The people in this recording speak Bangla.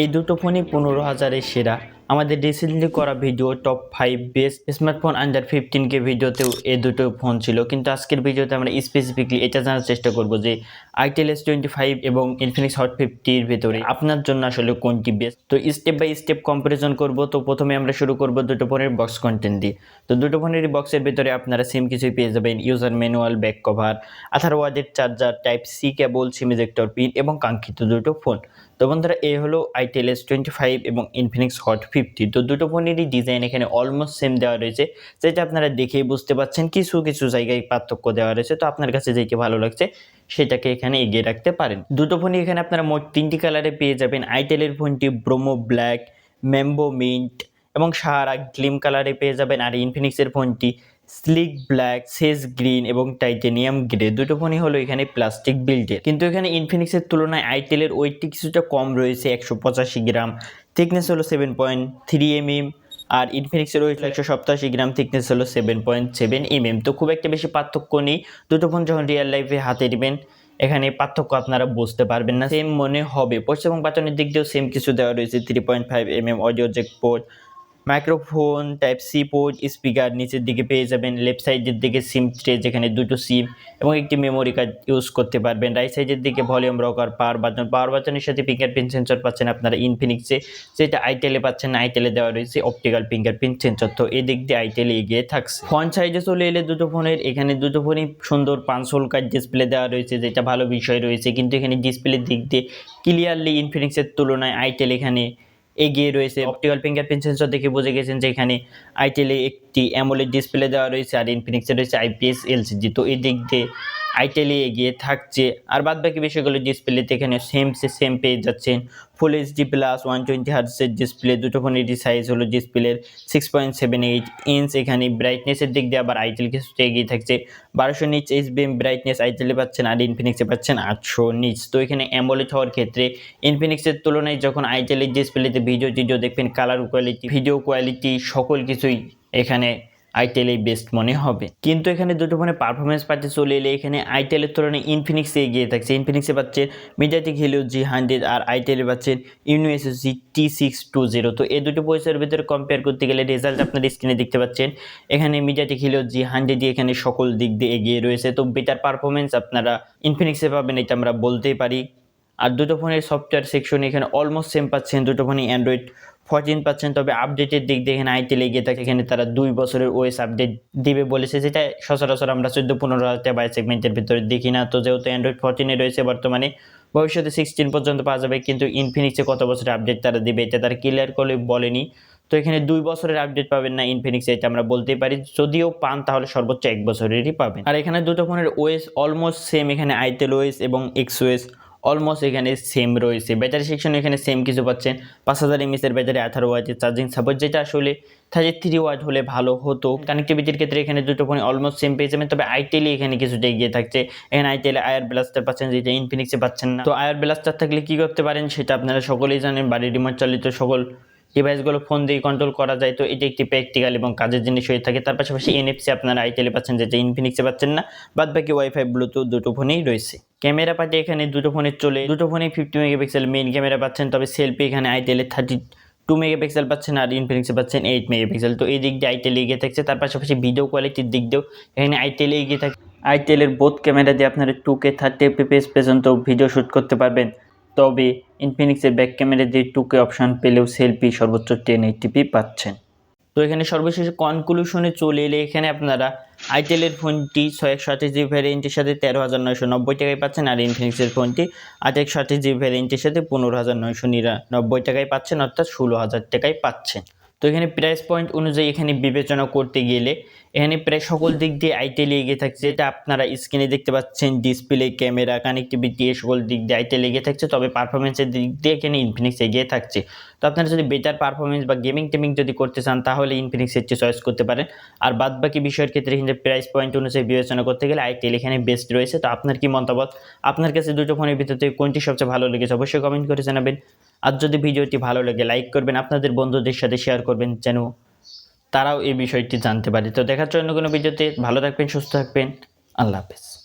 এই দুটো ফোনই পনেরো হাজারের সেরা। আমাদের রিসেন্টলি করা video top five best smartphone under fifteen K ভিডিওতেও এই দুটো ফোন ছিল। কিন্তু আজকের ভিডিওতে আমরা স্পেসিফিকলি এটা জানার চেষ্টা করব যে আইটেল এস টোয়েন্টি ফাইভ এবং ইনফিনিক্স হট ফিফটির ভেতরে আপনার জন্য আসলে কোনটি বেস্ট তো স্টেপ বাই স্টেপ কম্পারিজন করব। তো প্রথমে আমরা শুরু করব দুটো ফোনের বক্স কন্টেন্ট দিয়ে। তো দুটো ফোনের বক্সের ভেতরে আপনারা সেম কিছুই পেয়ে যাবেন। ইউজার ম্যানুয়াল ব্যাক কভার আঠারো ওয়ার্ডের charger type C cable SIM ejector pin এবং কাঙ্ক্ষিত দুটো ফোন তো বন্ধুরা, এই হলো আইটেল এস টোয়েন্টি ফাইভ এবং ইনফিনিক্স হট ফিফটি তো দুটো ফোনেরই ডিজাইন এখানে অলমোস্ট সেম দেওয়া রয়েছে। যেটা আপনারা দেখেই বুঝতে পারছেন কিছু কিছু জায়গায় পার্থক্য দেওয়া রয়েছে। তো আপনার কাছে যেটি ভালো লাগছে, সেটাকে এখানে এগিয়ে রাখতে পারেন। দুটো ফোনই এখানে আপনারা মোট তিনটি কালারে পেয়ে যাবেন। আইটেলের ফোনটি ব্রোমো ব্ল্যাক ম্যাম্বো মিন্ট এবং সাহারা গ্লিম কালারে পেয়ে যাবেন। আর ইনফিনিক্সের ফোনটি স্লিক ব্ল্যাক সেজ গ্রিন এবং টাইটেনিয়াম গ্রে দুটো ফোনই হলো এখানে প্লাস্টিক বিল্ডের কিন্তু এখানে ইনফিনিক্সের তুলনায় আইটেলের ওয়েটটি কিছুটা কম রয়েছে, একশো পঁচাশি গ্রাম। থিকনেস হলো সেভেন পয়েন্ট থ্রি এমএম আর ইনফিনিক্সের ওয়েট একশো সপ্তাশি গ্রাম থিকনেস হলো সেভেন পয়েন্ট সেভেন এমএম তো খুব একটা বেশি পার্থক্য নেই। দুটো ফোন যখন রিয়েল লাইফে হাতে নেবেন, এখানে পার্থক্য আপনারা বুঝতে পারবেন না। সেম মনে হবে। পোস্ট এবং বাটনের দিক দিয়েও সেম কিছু দেওয়া রয়েছে three point five MM audio jack port microphone type C port speaker নিচের দিকে পেয়ে যাবেন লেফট সাইডের দিকে সিম ট্রে যেখানে দুটো সিম এবং একটি মেমোরি কার্ড ইউজ করতে পারবেন। রাইট সাইডের দিকে volume rocker power button power বাটনের সাথে ফিঙ্গারপ্রিন্ট সেন্সর পাচ্ছেন আপনারা ইনফিনিক্সে যেটা আইটেলে পাচ্ছেন আইটেলে দেওয়া রয়েছে অপটিক্যাল ফিঙ্গারপ্রিন্ট সেন্সর তো এই দিক দিয়ে আইটেলে এগিয়ে থাকছে। ফোন সাইজে চলে এলে দুটো ফোনের এখানে দুটো ফোনই সুন্দর পাঁচ হোল কার্ড ডিসপ্লে দেওয়া রয়েছে, যেটা ভালো বিষয় রয়েছে। কিন্তু এখানে ডিসপ্লের দিক দিয়ে ক্লিয়ারলি ইনফিনিক্সের তুলনায় আইটেল এখানে এগিয়ে রয়েছে। অপটিক্যাল ফিঙ্গারপ্রিন্ট সেন্সর দেখে বুঝে গেছেন যে এখানে আইটেলে একটি অ্যামোলেড ডিসপ্লে দেওয়া রয়েছে আর ইনফিনিক্সে রয়েছে আইপিএস এলসিডি তো এই দিক দিয়ে আইটেলে এগিয়ে থাকছে। আর বাদ বাকি বিষয়গুলো ডিসপ্লেতে এখানে সেম সে সেম পেয়ে যাচ্ছেন। Full HD plus one twenty হার্টসের display দুটো ফোনেরই সাইজ হলো ডিসপ্লের six point seven eight inch এখানে ব্রাইটনেসের দিক দিয়ে আবার আইটেল কিছুটা এগিয়ে থাকছে। বারোশো নিচ এইচ বিএম ব্রাইটনেস আইটেলে পাচ্ছেন আর ইনফিনিক্সে পাচ্ছেন আটশো নিচ। তো এখানে অ্যামোলেড হওয়ার ক্ষেত্রে ইনফিনিক্সের তুলনায় যখন আইটেলের ডিসপ্লেতে ভিডিও টিডিও দেখবেন কালার কোয়ালিটি ভিডিও কোয়ালিটি সকল কিছুই এখানে আইটেলেই বেস্ট মনে হবে। কিন্তু এখানে দুটো ফোনে পারফরমেন্স পাচ্ছে, চলে এলে এখানে আইটেলের তুলনায় ইনফিনিক্সে এগিয়ে থাকছে। ইনফিনিক্সে পাচ্ছেন মিডিয়াটিক হিলিও জি হান্ড্রেড আর আইটেলে পাচ্ছেন YONO Unisoc T six two zero তো এই দুটো পয়সার ভিতরে কম্পেয়ার করতে গেলে রেজাল্ট আপনার স্ক্রিনে দেখতে পাচ্ছেন। এখানে মিডিয়াটিক হিলিও জি হান্ড্রেড এখানে সকল দিক দিয়ে এগিয়ে রয়েছে। তো বেটার পারফরমেন্স আপনারা ইনফিনিক্সে পাবেন, এটা আমরা বলতেই পারি। আর দুটো ফোনের সফটওয়্যার সেকশন এখানে অলমোস্ট সেম পাচ্ছেন। দুটো ফোনই অ্যান্ড্রয়েড ফোরটিন পাচ্ছেন তবে আপডেটের দিক দিয়ে এখানে আইটেল এগিয়ে থাকে, এখানে তারা দুই বছরের ওয়েস আপডেট দিবে বলেছে, যেটা সচরাচর আমরা চোদ্দ পনেরো হাজার বাই সেগমেন্টের ভিতরে দেখি না। তো যেহেতু অ্যান্ড্রয়েড ফোরটিনে রয়েছে, বর্তমানে ভবিষ্যতে সিক্সটিন পর্যন্ত পাওয়া যাবে, কিন্তু ইনফিনিক্সে কত বছরের আপডেট তারা দেবে, এটা তারা ক্লিয়ার করে বলেনি। তো এখানে দুই বছরের আপডেট পাবেন না ইনফিনিক্স এটা আমরা বলতেই পারি। যদিও পান, তাহলে সর্বোচ্চ এক বছরেরই পাবেন। আর এখানে দুটো ফোনের ওয়েস অলমোস্ট সেম এখানে আইটেল ওয়েস এবং এক্স ওএস অলমোস্ট এখানে সেম রয়েছে। ব্যাটারি সেকশন এখানে সেম কিছু পাচ্ছেন। পাঁচ হাজার এমএসের ব্যাটারি আঠারো ওয়াটের চার্জিং সাপোর্ট যেটা আসলে থার্টি থ্রি ওয়াট হলে ভালো হতো। কানেক্টিভিটির ক্ষেত্রে এখানে দুটো ফোন অলমোস্ট সেম পেয়ে যাবেন। তবে আইটেলই এখানে কিছুটা এগিয়ে থাকছে। এখানে আইটেলে আয়ার ব্লাস্টার পাচ্ছেন যেটা ইনফিনিক্সে পাচ্ছেন না। তো আয়ার ব্লাস্টার থাকলে কী করতে পারেন সেটা আপনারা সকলেই জানেন। বাড়ি রিমোট চালিত সকল ডিভাইসগুলো ফোন দিয়ে কন্ট্রোল করা যায়, তো এটি একটি প্র্যাকটিক্যাল এবং কাজের জিনিস হয়ে থাকে। তার পাশাপাশি এনএফসি আপনারা আইটেলে পাচ্ছেন যেটা ইনফিনিক্সে পাচ্ছেন না বাদ বাকি ওয়াইফাই ব্লুটুথ দুটো ফোনেই রয়েছে। ক্যামেরা পার্টি এখানে দুটো ফোনে চলে, দুটো ফোনে ফিফটি মেগাপিক্সেল মেইন ক্যামেরা পাচ্ছেন, তবে সেলফি এখানে আইটেলে থার্টি টু মেগাপিক্সেল পাচ্ছেন আর ইনফিনিক্সে পাচ্ছেন এইট মেগাপিক্সেল তো এই দিক দিয়ে আইটেল এগিয়ে থাকছে, তার পাশাপাশি ভিডিও কোয়ালিটির দিক দিয়েও এখানে আইটেলে এগিয়ে থাকে আইটেলের বোথ ক্যামেরা দিয়ে আপনারা টু কে থার্টি এফপিএস পর্যন্ত ভিডিও শ্যুট করতে পারবেন। তবে ইনফিনিক্সের ব্যাক ক্যামেরা দিয়ে টুকে অপশান পেলেও সেলফি সর্বোচ্চ টেন এইটিপি পাচ্ছেন। তো এখানে সর্বশেষ কনক্লুশনে চলে এলে এখানে আপনারা আইটেলের ফোনটি ছয় একশো আঠাশ জিবি ভ্যারিয়েন্টের সাথে তেরো হাজার নয়শো নব্বই টাকায় পাচ্ছেন আর ইনফিনিক্সের ফোনটি আট একশো আঠাশ জিবি ভ্যারিয়েন্টের সাথে পনেরো হাজার নয়শো নিরানব্বই টাকায় পাচ্ছেন, অর্থাৎ ষোলো হাজার টাকায় পাচ্ছেন। তো এখানে প্রাইস পয়েন্ট অনুযায়ী এখানে বিবেচনা করতে গেলে, এখানে প্রায় সকল দিক দিয়ে আইটেল এগিয়ে থাকছে, যেটা আপনারা স্ক্রিনে দেখতে পাচ্ছেন ডিসপ্লে ক্যামেরা কানেক্টিভিটি এই সকল দিক দিয়ে আইটেল এগিয়ে থাকছে। তবে পারফরমেন্সের দিক দিয়ে এখানে ইনফিনিক্স এগিয়ে থাকছে। তো আপনারা যদি বেটার পারফরমেন্স বা গেমিং টেমিং যদি করতে চান, তাহলে ইনফিনিক্সের চেয়ে চয়েস করতে পারেন। আর বাদ বাকি বিষয়ের ক্ষেত্রে কিন্তু প্রাইস পয়েন্ট অনুযায়ী বিবেচনা করতে গেলে আইটেল এখানে বেস্ট রয়েছে। তো আপনার কি মতামত? আপনার কাছে দুটো ফোনের ভিতর কোনটি সবচেয়ে ভালো লেগেছে? অবশ্যই কমেন্ট করে জানাবেন। আর যদি ভিডিওটি ভালো লাগে লাইক করবেন, আপনাদের বন্ধুদের সাথে শেয়ার করবেন যেন তারাও এই বিষয়টি জানতে পারে। তো দেখার জন্য কোনো ভিডিওতে ভালো থাকবেন, সুস্থ থাকবেন। আল্লাহ হাফেজ।